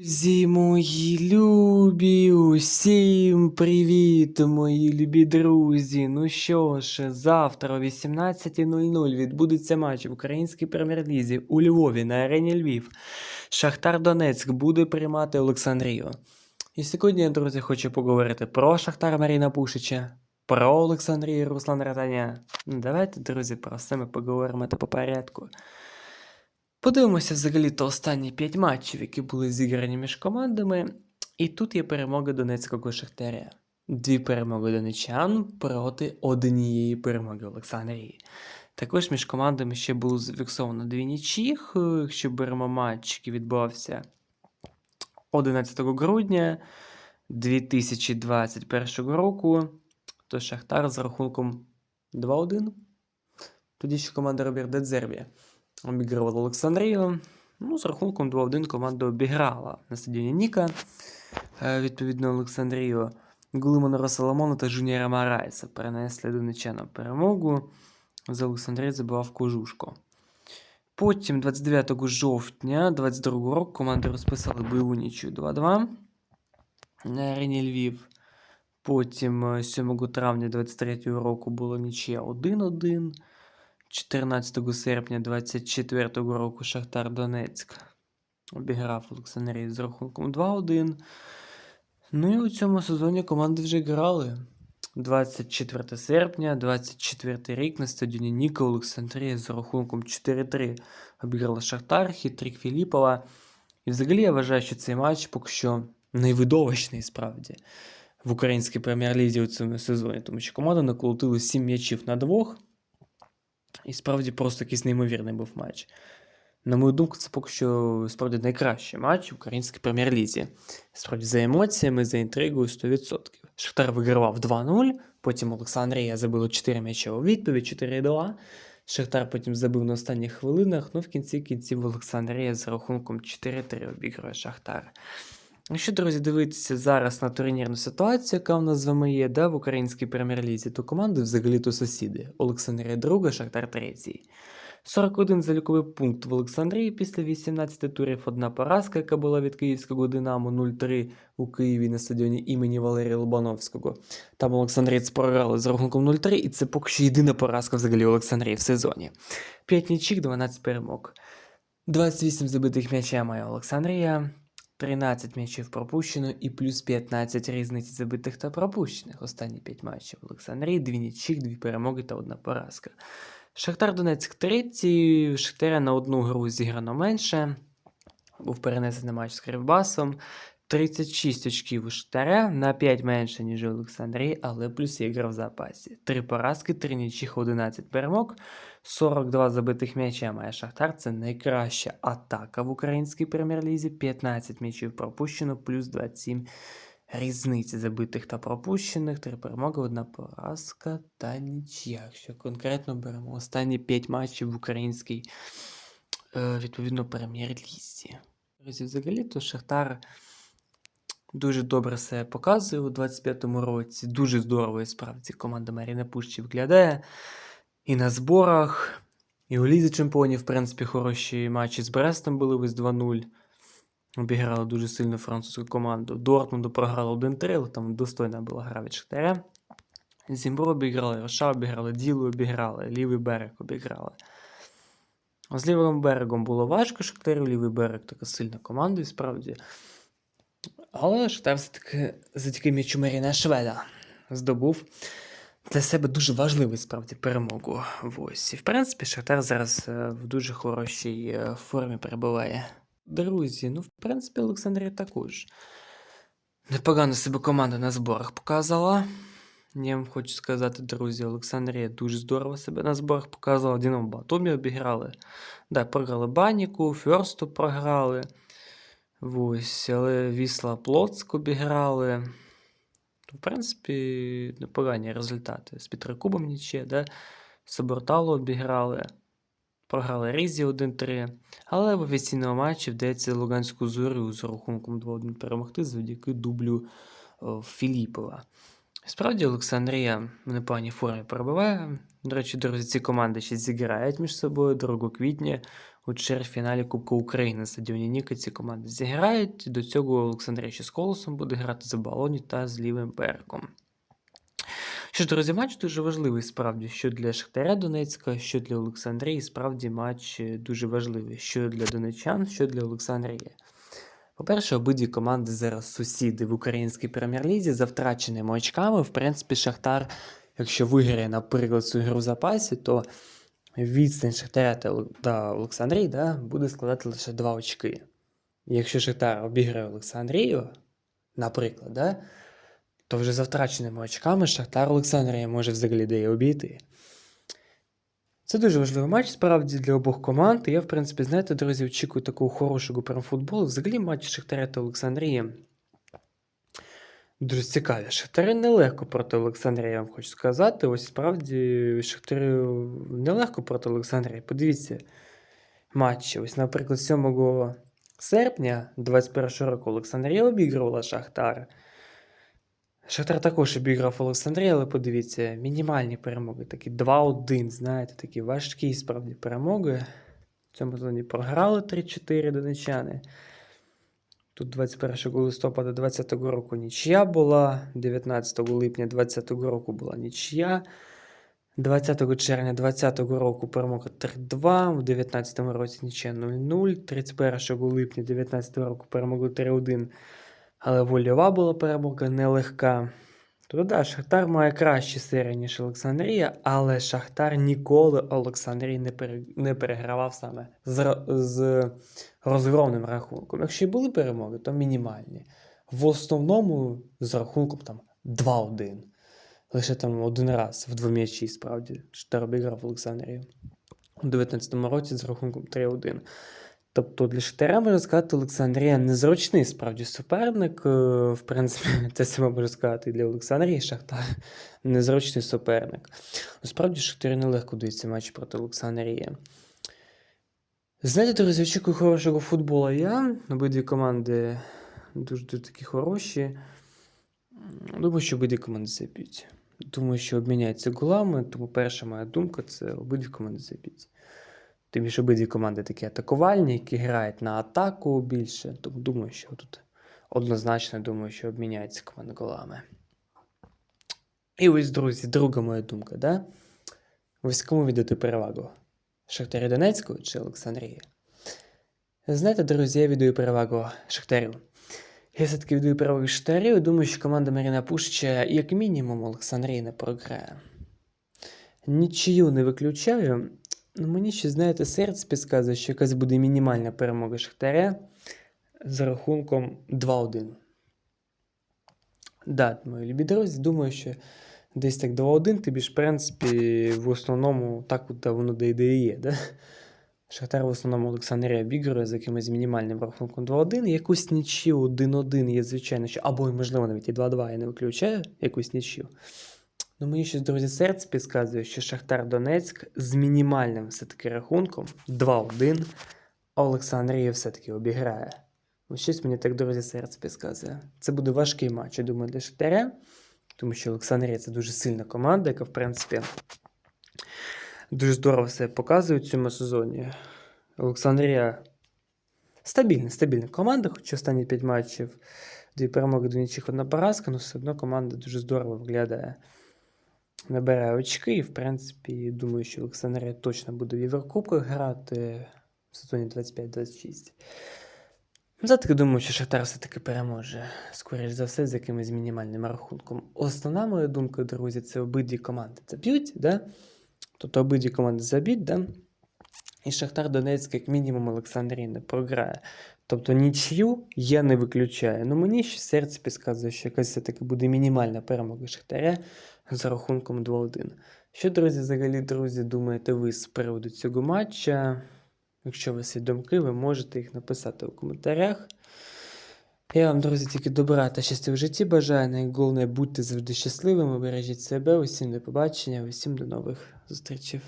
Друзі мої любі, усім привіт, мої любі друзі. Ну що ж, завтра о 18.00 відбудеться матч в Українській прем'єр-лізі у Львові на арені Львів. Шахтар Донецьк буде приймати Олександрію. І сьогодні, друзі, хочу поговорити про Шахтар Маріна Пушича, про Олександрію Руслан Ратаня. Ну, Давайте, друзі, про все ми поговоримо по порядку. Подивимося взагалі-то останні 5 матчів, які були зіграні між командами. І тут є перемога Донецького Шахтаря. Дві перемоги донечан проти однієї перемоги Олександрії. Також між командами ще було зафіксовано дві нічіх, якщо беремо матч, який відбувався 11 грудня 2021 року, то Шахтар з рахунком 2-1. Тоді ще команда Роберта Дзербі обігрувала Олександрію. Ну, з рахунком 2-1 команда обіграла на стадіоні Ніка. Е, Відповідно, Олександрію Гулимана Соломона та Жуніора Марайса перенесли донечанам перемогу. За Олександрію забивав Кожушко. Потім, 29 жовтня 22 року, команди розписали бойову нічю 2-2 на арені Львів. Потім е, 7 травня 23 року було нічия 1-1. 14 серпня 24 року Шахтар Донецьк обіграв Олександрію з рахунком 2-1. Ну і у цьому сезоні команди вже грали. 24 серпня, 24 рік на стадіоні Ніка Олександрія з рахунком 4-3 обіграла Шахтар, хитрик Філіпова. І взагалі я вважаю, що цей матч поки що найвидовищний справді в українській прем'єр-лізі у цьому сезоні, тому що команда наколотила 7 м'ячів на двох. І справді просто якийсь неймовірний був матч. На мою думку, це поки що справді найкращий матч в українській прем'єр-лізі. Справді за емоціями, за інтригою 100%. Шахтар вигравав 2-0, потім Олександрія забило 4 м'яча у відповідь, 4-2. Шахтар потім забив на останніх хвилинах, ну в кінці кінців Олександрія з рахунком 4-3 обігрує Шахтар. Якщо, друзі, дивитися зараз на турнірну ситуацію, яка в нас з вами є, да, в українській прем'єр-лізі, то команди взагалі-то сусіди. Олександрія друга, Шахтар третій. 41 заліковий пункт в Олександрії після 18 турів. Одна поразка, яка була від київського Динамо 0-3 у Києві на стадіоні імені Валерія Лобановського. Там Олександрієць програли з рахунком 0-3, і це поки що єдина поразка взагалі Олександрії в сезоні. 5 нічік, 12 перемог. 28 забитих м'яча має Олександрія. 13 м'ячів пропущено і плюс 15 різниці забитих та пропущених. Останні 5 матчів в Олександрії, 2 нічих, 2 перемоги та одна поразка. Шахтар Донецьк 3, Шахтаря на одну гру зіграно менше. Був перенесений матч з Кривбасом. 36 очків у Шахтаря на 5 менше, ніж у Олександрії, але плюс є гра в запасі. 3 поразки, 3 нічих, 11 перемог. 42 забитих м'яча має Шахтар. Це найкраща атака в українській прем'єр-лізі. 15 м'ячів пропущено, плюс 27 різниці забитих та пропущених. 3 перемоги, одна поразка та нічия. Якщо конкретно беремо останні 5 матчів в українській е, відповідно прем'єр-лізі. Взагалі, то Шахтар дуже добре себе показує у 25-му році. Дуже здорово і справді команда Маріна Пущі виглядає. І на зборах, і у Лізі Чемпіонів, в принципі, хороші матчі з Брестом були ось 2-0. Обіграли дуже сильну французьку команду. Дортмунду програли 1-3, але там достойна була гра від Шахтаря. Зімбру обіграли, Роша обіграли, Ділу обіграли, лівий берег обіграли. З лівим берегом було важко Шахтарю, лівий берег така сильна команда, і справді. Але Шахтар все-таки завдяки м'ячу Маріна Шведа здобув для себе дуже важливу справді перемогу ось. І в принципі, Шахтар зараз е, в дуже хорошій е, формі перебуває. Друзі, ну в принципі, Олександрія також. Непогано себе команда на зборах показала. Я вам хочу сказати, друзі, Олександрія дуже здорово себе на зборах показала. Динамо Батумі обіграли. Да, програли Баніку, Ферсту програли. Ось, але Вісла Плоцк обіграли. В принципі, непогані результати. З Петрикубом нічия, да? Соборталу обіграли. Програли Різі 1-3. Але в офіційному матчі вдається Луганську зорю з рахунком 2-1 перемогти завдяки дублю Філіпова. Справді, Олександрія в непоганій формі перебуває. До речі, друзі, ці команди ще зіграють між собою 2 квітня у чвертьфіналі Кубку України на стадіоні Ніка ці команди зіграють. До цього Олександрія ще з Колосом буде грати за Балоні та з Лівим Берегом. Що ж, друзі, матч дуже важливий справді, що для Шахтаря Донецька, що для Олександрії, справді матч дуже важливий, що для донечан, що для Олександрії. По-перше, обидві команди зараз сусіди в українській прем'єр-лізі за втраченими очками. В принципі, Шахтар, якщо виграє, наприклад, цю гру в запасі, то відстань Шахтаря та Ол- Олександрії да, буде складати лише 2 очки. І якщо Шахтар обіграє Олександрію, наприклад, да, то вже за втраченими очками Шахтар Олександрія може взагалі де обійти. Це дуже важливий матч справді для обох команд. Я, в принципі, знаєте, друзі, очікую такого хорошого прям-футболу. Взагалі матч Шахтаря та Олександрії. Дуже цікаві. Шахтарі нелегко проти Олександрії, я вам хочу сказати. Ось справді Шахтарю нелегко проти Олександрії. Подивіться матчі. Ось, наприклад, 7 серпня 21 року Олександрія обігрувала Шахтар. Шахтар також обіграв Олександрію, але подивіться, мінімальні перемоги, такі 2-1, знаєте, такі важкі справді перемоги. В цьому зоні програли 3-4 донечани. Тут 21 листопада 2020 року нічия була, 19 липня 2020 року була нічия. 20 червня 2020 року перемога 3-2, в 19 році нічия 0-0, 31 липня 2019 року перемогли 3-1, але вольова була перемога нелегка. Тобто, да, Шахтар має кращі серії, ніж Олександрія, але Шахтар ніколи Олександрії не, пере, не перегравав саме з, з розгромним рахунком. Якщо й були перемоги, то мінімальні. В основному з рахунком там 2-1. Лише там один раз в двом'ячі, справді, Шахтар обіграв Олександрію. У 19-му році з рахунком 3-1. Тобто для Шахтаря, можна сказати, Олександрія незручний справді суперник. Е, В принципі, те саме можна сказати і для Олександрії Шахтар. Незручний суперник. Насправді Шахтарю нелегко дається матч проти Олександрії. Знаєте, друзі, очікую хорошого футболу я. Обидві команди дуже, дуже такі хороші. Думаю, що обидві команди заб'ють. Думаю, що обміняються голами, тому перша моя думка це обидві команди заб'ють. Тим більше обидві команди такі атакувальні, які грають на атаку більше. Тому думаю, що тут однозначно думаю, що обміняються команди голами. І ось, друзі, друга моя думка, да? Ось кому віддати перевагу? Шахтарі Донецьку чи Олександрії? Знаєте, друзі, я віддаю перевагу Шахтарю. Я все-таки віддаю перевагу Шахтарю і думаю, що команда Маріна Пуща як мінімум Олександрії не програє. Нічию не виключаю. Ну, мені ще, знаєте, серце підказує, що якась буде мінімальна перемога Шахтаря з рахунком 2-1. Да, мої любі друзі, думаю, що десь так 2-1, тобі ж, в принципі, в основному так от воно де і є, да? Шахтар в основному Олександрія обігрує з якимось мінімальним рахунком 2-1. Якусь нічю 1-1 є, звичайно, що, або, можливо, навіть і 2-2 я не виключаю якусь нічю. Ну, мені щось, друзі, серце підказує, що Шахтар Донецьк з мінімальним все-таки рахунком 2-1, а Олександрія все-таки обіграє. Ось щось мені так, друзі, серце підказує. Це буде важкий матч, я думаю, для Шахтаря, тому що Олександрія це дуже сильна команда, яка, в принципі, дуже здорово все показує у цьому сезоні. Олександрія стабільна, стабільна команда, хоч останні 5 матчів, дві перемоги до нічих одна поразка, але все одно команда дуже здорово виглядає. Набирає очки, і, в принципі, думаю, що Олександрія точно буде в Єврокубках грати в сезоні 25-26. Ну, все-таки думаю, що Шахтар все-таки переможе, скоріш за все, з якимось мінімальним рахунком. Основна моя думка, друзі, це обидві команди заб'ють, да? Тобто обидві команди заб'ють, да? І Шахтар Донецьк, як мінімум, Олександрія не програє. Тобто нічию я не виключаю. Ну мені ще серце підказує, що якась все-таки буде мінімальна перемога Шахтаря з рахунком 2-1. Що, друзі, взагалі, друзі, думаєте ви з приводу цього матча? Якщо у вас є думки, ви можете їх написати у коментарях. Я вам, друзі, тільки добра та щастя в житті бажаю. Найголовніше будьте завжди щасливими, бережіть себе. Усім до побачення, усім до нових зустрічей.